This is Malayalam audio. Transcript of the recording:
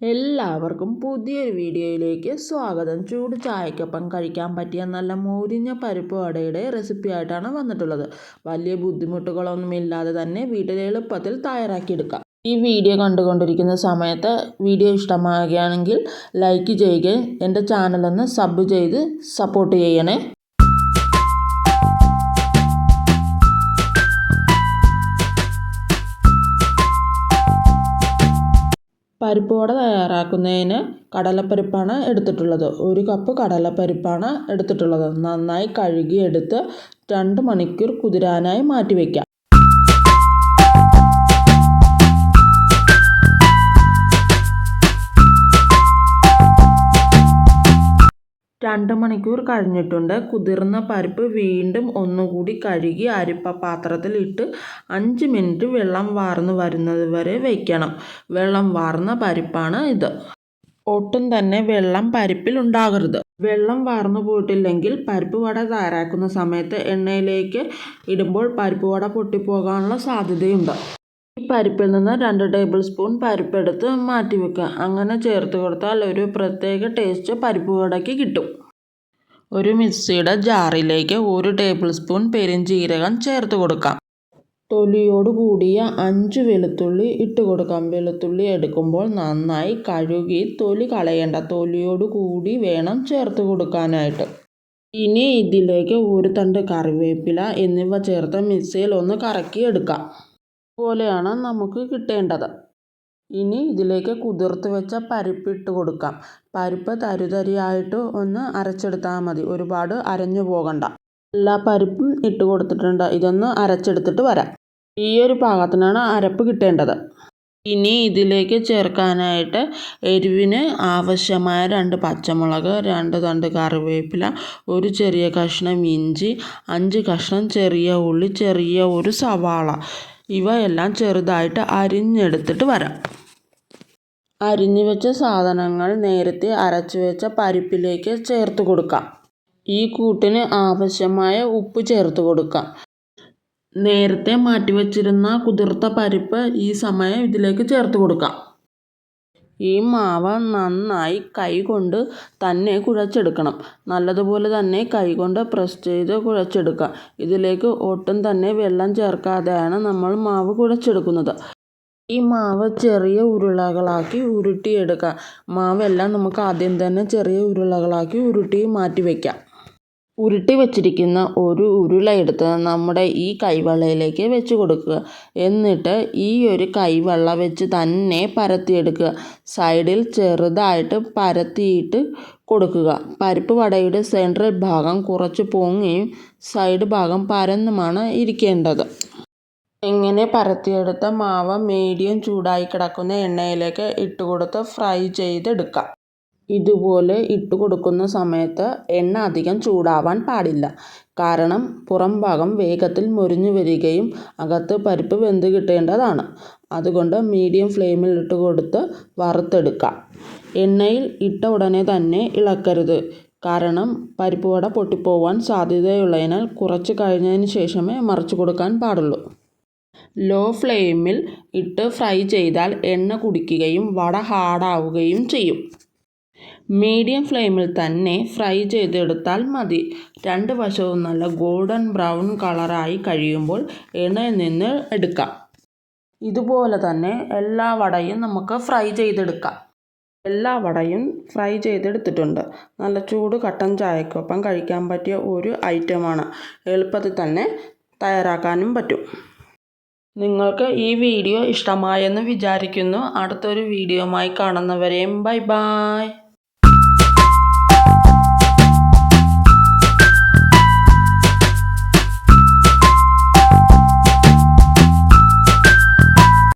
എല്ലാവർക്കും പുതിയൊരു വീഡിയോയിലേക്ക് സ്വാഗതം. ചൂട് ചായക്കൊപ്പം കഴിക്കാൻ പറ്റിയ നല്ല മോരിഞ്ഞ പരിപ്പ് വടയുടെ റെസിപ്പി ആയിട്ടാണ് വന്നിട്ടുള്ളത്. വലിയ ബുദ്ധിമുട്ടുകളൊന്നും ഇല്ലാതെ തന്നെ വീട്ടിൽ എളുപ്പത്തിൽ തയ്യാറാക്കിയെടുക്കാം ഈ വീഡിയോ കണ്ടുകൊണ്ടിരിക്കുന്ന സമയത്ത് വീഡിയോ ഇഷ്ടമാകുകയാണെങ്കിൽ ലൈക്ക് ചെയ്യുകയും എന്റെ ചാനലൊന്ന് സബ് ചെയ്ത് സപ്പോർട്ട് ചെയ്യണേ. പരിപ്പ് തയ്യാറാക്കുന്നതിന് കടലപ്പരിപ്പാണ് എടുത്തിട്ടുള്ളത്. ഒരു കപ്പ് കടലപ്പരിപ്പാണ് എടുത്തിട്ടുള്ളത്. നന്നായി കഴുകിയെടുത്ത് രണ്ട് മണിക്കൂർ കുതിരാനായി മാറ്റി വയ്ക്കാം രണ്ട് മണിക്കൂർ കഴിഞ്ഞിട്ടുണ്ട്. കുതിർന്ന പരിപ്പ് വീണ്ടും ഒന്നുകൂടി കഴുകി അരിപ്പ പാത്രത്തിൽ ഇട്ട് അഞ്ച് മിനിറ്റ് വെള്ളം വാർന്നു വരുന്നത് വരെ വയ്ക്കണം വെള്ളം വാർന്ന പരിപ്പാണ് ഇത്. ഒട്ടും തന്നെ വെള്ളം പരിപ്പിൽ ഉണ്ടാകരുത്. വെള്ളം വാർന്നു പോയിട്ടില്ലെങ്കിൽ പരിപ്പ് വട തയ്യാറാക്കുന്ന സമയത്ത് എണ്ണയിലേക്ക് ഇടുമ്പോൾ പരിപ്പ് വട പൊട്ടിപ്പോകാനുള്ള സാധ്യതയുണ്ട്. പരിപ്പിൽ നിന്ന് രണ്ട് ടേബിൾ സ്പൂൺ പരിപ്പെടുത്ത് മാറ്റി വെക്കുക. അങ്ങനെ ചേർത്ത് കൊടുത്താൽ ഒരു പ്രത്യേക ടേസ്റ്റ് പരിപ്പ് വടയ്ക്ക് കിട്ടും. ഒരു മിക്സിയുടെ ജാറിലേക്ക് ഒരു ടേബിൾ സ്പൂൺ പെരുംജീരകം ചേർത്ത് കൊടുക്കാം. തൊലിയോട് കൂടിയ അഞ്ച് വെളുത്തുള്ളി ഇട്ട് കൊടുക്കാം. വെളുത്തുള്ളി എടുക്കുമ്പോൾ നന്നായി കഴുകി തൊലി കളയേണ്ട. തൊലിയോട് കൂടി വേണം ചേർത്ത് കൊടുക്കാനായിട്ട്. ഇനി ഇതിലേക്ക് ഒരു തണ്ട് കറിവേപ്പില എന്നിവ ചേർത്ത് മിക്സിയിൽ ഒന്ന് കറക്കി എടുക്കാം പോലെയാണ് നമുക്ക് കിട്ടേണ്ടത്. ഇനി ഇതിലേക്ക് കുതിർത്ത് വെച്ച പരിപ്പ് ഇട്ട് കൊടുക്കാം. പരിപ്പ് തരിതരിയായിട്ട് ഒന്ന് അരച്ചെടുത്താൽ മതി. ഒരുപാട് അരഞ്ഞു പോകണ്ട. എല്ലാ പരിപ്പും ഇട്ട് കൊടുത്തിട്ടുണ്ട്. ഇതൊന്ന് അരച്ചെടുത്തിട്ട് വരാം. ഈ ഒരു പാകത്തിനാണ് അരപ്പ് കിട്ടേണ്ടത്. ഇനി ഇതിലേക്ക് ചേർക്കാനായിട്ട് എരിവിന് ആവശ്യമായ രണ്ട് പച്ചമുളക് രണ്ട് തണ്ട് കറിവേപ്പില ഒരു ചെറിയ കഷ്ണം ഇഞ്ചി അഞ്ച് കഷ്ണം ചെറിയ ഉള്ളി ചെറിയ ഒരു സവാള. ഇവയെല്ലാം ചെറുതായിട്ട് അരിഞ്ഞെടുത്തിട്ട് വരാം. അരിഞ്ഞു വെച്ച സാധനങ്ങൾ നേരത്തെ അരച്ചു വെച്ച പരിപ്പിലേക്ക് ചേർത്ത് കൊടുക്കാം. ഈ കൂട്ടിന് ആവശ്യമായ ഉപ്പ് ചേർത്ത് കൊടുക്കാം. നേരത്തെ മാറ്റി വച്ചിരുന്ന കുതിർത്ത പരിപ്പ് ഈ സമയം ഇതിലേക്ക് ചേർത്ത് കൊടുക്കാം. ഈ മാവ് നന്നായി കൈകൊണ്ട് തന്നെ കുഴച്ചെടുക്കണം. നല്ലതുപോലെ തന്നെ കൈ കൊണ്ട് പ്രസ് ചെയ്ത് കുഴച്ചെടുക്കുക. ഇതിലേക്ക് ഒട്ടും തന്നെ വെള്ളം ചേർക്കാതെയാണ് നമ്മൾ മാവ് കുഴച്ചെടുക്കുന്നത്. ഈ മാവ് ചെറിയ ഉരുളകളാക്കി ഉരുട്ടിയെടുക്കുക. മാവെല്ലാം നമുക്ക് ആദ്യം തന്നെ ചെറിയ ഉരുളകളാക്കി ഉരുട്ടി മാറ്റി വയ്ക്കാം. ഉരുട്ടി വെച്ചിരിക്കുന്ന ഒരു ഉരുള എടുത്ത് നമ്മുടെ ഈ കൈവെള്ളയിലേക്ക് വെച്ച് കൊടുക്കുക. എന്നിട്ട് ഈ ഒരു കൈവെള്ള വെച്ച് തന്നെ പരത്തിയെടുക്കുക. സൈഡിൽ ചെറുതായിട്ട് പരത്തിയിട്ട് കൊടുക്കുക. പരിപ്പ് വടയുടെ സെൻട്രൽ ഭാഗം കുറച്ച് പൊങ്ങിയും സൈഡ് ഭാഗം പരന്നുമാണ് ഇരിക്കേണ്ടത്. ഇങ്ങനെ പരത്തിയെടുത്ത മാവ് മീഡിയം ചൂടായി കിടക്കുന്ന എണ്ണയിലേക്ക് ഇട്ട് കൊടുത്ത് ഫ്രൈ ചെയ്തെടുക്കാം. ഇതുപോലെ ഇട്ട് കൊടുക്കുന്ന സമയത്ത് എണ്ണ അധികം ചൂടാവാൻ പാടില്ല. കാരണം പുറം ഭാഗം വേഗത്തിൽ മുരിഞ്ഞു വരികയും അകത്ത് പരിപ്പ് വെന്ത് കിട്ടേണ്ടതാണ്. അതുകൊണ്ട് മീഡിയം ഫ്ലെയിമിൽ ഇട്ട് കൊടുത്ത് വറുത്തെടുക്കാം. എണ്ണയിൽ ഇട്ട ഉടനെ തന്നെ ഇളക്കരുത്. കാരണം പരിപ്പ് വട പൊട്ടിപ്പോവാൻ സാധ്യതയുള്ളതിനാൽ കുറച്ച് കഴിഞ്ഞതിന് ശേഷമേ മറിച്ചു കൊടുക്കാൻ പാടുള്ളൂ. ലോ ഫ്ലെയിമിൽ ഇട്ട് ഫ്രൈ ചെയ്താൽ എണ്ണ കുടിക്കുകയും വട ഹാർഡാവുകയും ചെയ്യും. മീഡിയം ഫ്ലെയിമിൽ തന്നെ ഫ്രൈ ചെയ്തെടുത്താൽ മതി. രണ്ട് വശവും നല്ല ഗോൾഡൻ ബ്രൗൺ കളറായി കഴിയുമ്പോൾ എണ്ണയിൽ നിന്ന് എടുക്കാം. ഇതുപോലെ തന്നെ എല്ലാ വടയും നമുക്ക് ഫ്രൈ ചെയ്തെടുക്കാം. എല്ലാ വടയും ഫ്രൈ ചെയ്തെടുത്തിട്ടുണ്ട്. നല്ല ചൂട് കട്ടൻ ചായക്കൊപ്പം കഴിക്കാൻ പറ്റിയ ഒരു ഐറ്റമാണ്. എളുപ്പത്തിൽ തന്നെ തയ്യാറാക്കാനും പറ്റും. നിങ്ങൾക്ക് ഈ വീഡിയോ ഇഷ്ടമായെന്ന് വിചാരിക്കുന്നു. അടുത്തൊരു വീഡിയോയുമായി കാണുന്നവരെയും ബൈ ബായ്